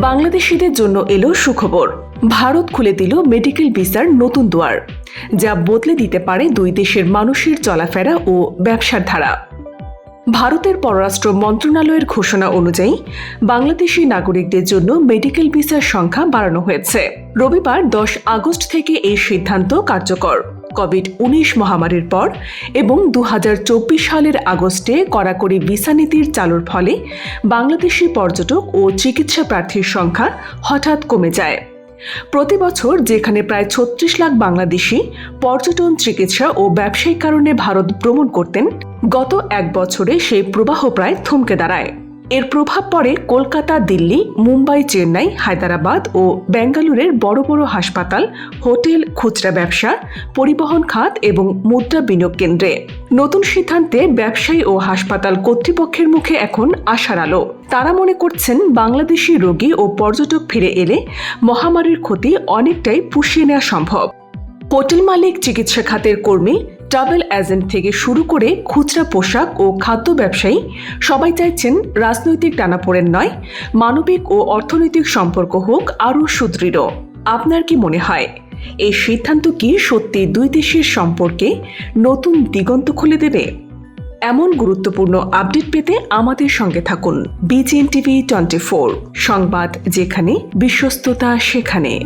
বাংলাদেশিদের জন্য এলো সুখবর। ভারত খুলে দিল মেডিকেল ভিসার নতুন দুয়ার, যা বদলে দিতে পারে দুই দেশের মানুষের চলাফেরা ও ব্যবসার ধারা। ভারতের পররাষ্ট্র মন্ত্রণালয়ের ঘোষণা অনুযায়ী, বাংলাদেশি নাগরিকদের জন্য মেডিকেল ভিসার সংখ্যা বাড়ানো হয়েছে। রবিবার দশ আগস্ট থেকে এই সিদ্ধান্ত কার্যকর। কোভিড উনিশ মহামারীর পর এবং দু হাজার চব্বিশ সালের আগস্টে কড়াকড়ি ভিসা নীতির চালুর ফলে বাংলাদেশি পর্যটক ও চিকিৎসা প্রার্থীর সংখ্যা হঠাৎ কমে যায়। প্রতি বছর যেখানে প্রায় ছত্রিশ লাখ বাংলাদেশি পর্যটন, চিকিৎসা ও ব্যবসায়িক কারণে ভারত ভ্রমণ করতেন, গত এক বছরে সেই প্রবাহ প্রায় থমকে দাঁড়ায়। এর প্রভাব পড়ে কলকাতা, দিল্লি, মুম্বাই, চেন্নাই, হায়দ্রাবাদ ও বেঙ্গালুরের বড় বড় হাসপাতাল, হোটেল, খুচরা ব্যবসা, পরিবহন খাত এবং মুদ্রা বিনিয়োগ কেন্দ্রে। নতুন সিদ্ধান্তে ব্যবসায়ী ও হাসপাতাল কর্তৃপক্ষের মুখে এখন আশার আলো। তারা মনে করছেন বাংলাদেশি রোগী ও পর্যটক ফিরে এলে মহামারীর ক্ষতি অনেকটাই পুষিয়ে নেওয়া সম্ভব। হোটেল মালিক, চিকিৎসা খাতের কর্মী ট্রাভেল এজেন্ট থেকে শুরু করে খুচরা পোশাক ও খাদ্য ব্যবসায়ী সবাই চাইছেন রাজনৈতিক টানাপোড়েন নয়, মানবিক ও অর্থনৈতিক সম্পর্ক হোক আরও সুদৃঢ়। আপনার কি মনে হয়? এই সিদ্ধান্ত কি সত্যি দুই দেশের সম্পর্কে নতুন দিগন্ত খুলে দেবে? এমন গুরুত্বপূর্ণ আপডেট পেতে আমাদের সঙ্গে থাকুন বিজিএন টিভি টোয়েন্টি সংবাদ যেখানে, বিশ্বস্ততা সেখানে।